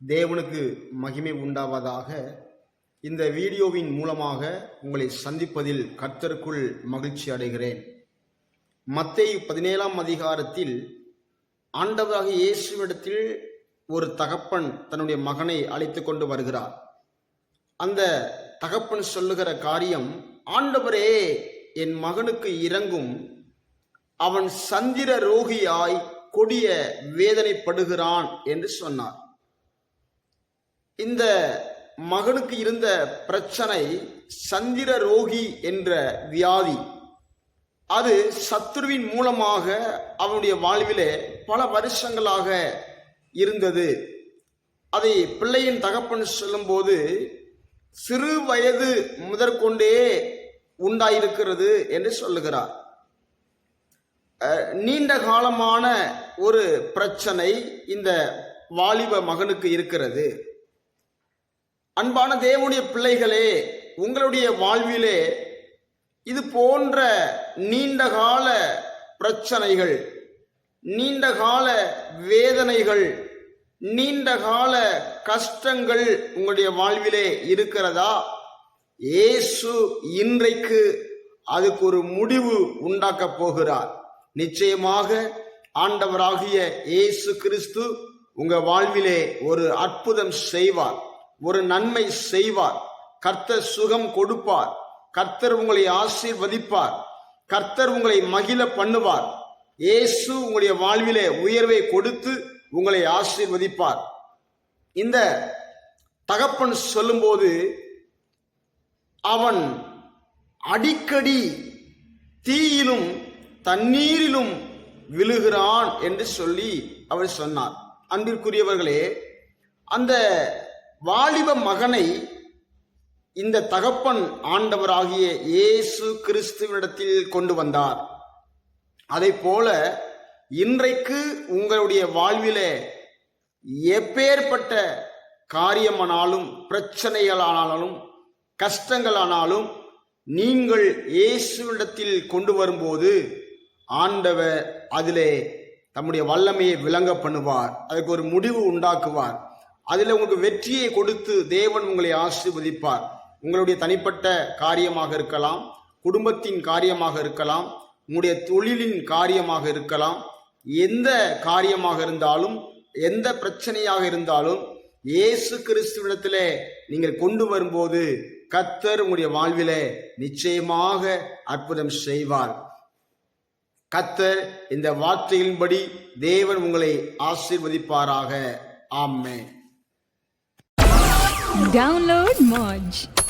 தேவனுக்கு மகிமை உண்டாவதாக இந்த வீடியோவின் மூலமாக உங்களை சந்திப்பதில் கர்த்தருக்குள் மகிழ்ச்சி அடைகிறேன். மத்தை பதினேழாம் அதிகாரத்தில் ஆண்டவராக இயேசுவிடத்தில் ஒரு தகப்பன் தன்னுடைய மகனை அழைத்து கொண்டு வருகிறார். அந்த தகப்பன் சொல்லுகிற காரியம் ஆண்டவரே என் மகனுக்கு இறங்கும் அவன் சந்திர ரோகியாய் கொடிய வேதனைப்படுகிறான் என்று சொன்னார். இந்த மகனுக்கு இருந்த பிரச்சனை சந்திர ரோகி என்ற வியாதி. அது சத்ருவின் மூலமாக அவனுடைய வாழ்விலே பல வருஷங்களாக இருந்தது. அதை பிள்ளையின் தகப்பன் சொல்லும்போது சிறு வயது முதற்கொண்டே உண்டாயிருக்கிறது என்று சொல்லுகிறார். நீண்ட காலமான ஒரு பிரச்சனை இந்த வாலிப மகனுக்கு இருக்கிறது. அன்பான தேவனுடைய பிள்ளைகளே உங்களுடைய வாழ்விலே இது போன்ற நீண்டகால பிரச்சனைகள் நீண்டகால வேதனைகள் நீண்டகால கஷ்டங்கள் உங்களுடைய வாழ்விலே இருக்கிறதா? இயேசு இன்றைக்கு அதுக்கு ஒரு முடிவு உண்டாக்கப் போகிறார். நிச்சயமாக ஆண்டவராகிய இயேசு கிறிஸ்து உங்க வாழ்விலே ஒரு அற்புதம் செய்வார். ஒரு நன்மை செய்வார். கர்த்தர் சுகம் கொடுப்பார். கர்த்தர் உங்களை ஆசீர்வதிப்பார். கர்த்தர் உங்களை மகிழ பண்ணுவார். இயேசு உங்களுடைய வாழ்விலே உயர்வை கொடுத்து உங்களை ஆசீர்வதிப்பார். இந்த தகப்பன் சொல்லும்போது அவன் அடிக்கடி தீயிலும் தண்ணீரிலும் விழுகிறான் என்று சொல்லி அவர் சொன்னார். அன்பிற்குரியவர்களே அந்த வாலிப மகனை இந்த தகப்பன் ஆண்டவராகிய இயேசு கிறிஸ்துவனிடத்தில் கொண்டு வந்தார். அதை போல இன்றைக்கு உங்களுடைய வாழ்விலே எப்பேற்பட்ட காரியமானாலும் பிரச்சனைகளானாலும் கஷ்டங்களானாலும் நீங்கள் இயேசுவிடத்தில் கொண்டு வரும்போது ஆண்டவர் அதிலே தம்முடைய வல்லமையை விளங்க பண்ணுவார். அதுக்கு ஒரு முடிவு உண்டாக்குவார். அதில் உங்களுக்கு வெற்றியை கொடுத்து தேவன் உங்களை ஆசீர்வதிப்பார். உங்களுடைய தனிப்பட்ட காரியமாக இருக்கலாம் குடும்பத்தின் காரியமாக இருக்கலாம் உங்களுடைய தொழிலின் காரியமாக இருக்கலாம் எந்த காரியமாக இருந்தாலும் எந்த பிரச்சனையாக இருந்தாலும் இயேசு கிறிஸ்துவிடத்தில் நீங்கள் கொண்டு வரும்போது கத்தர் உங்களுடைய வாழ்வில நிச்சயமாக அற்புதம் செய்வார். கத்தர் இந்த வார்த்தையின்படி தேவன் உங்களை ஆசீர்வதிப்பாராக. ஆமே Download Modge.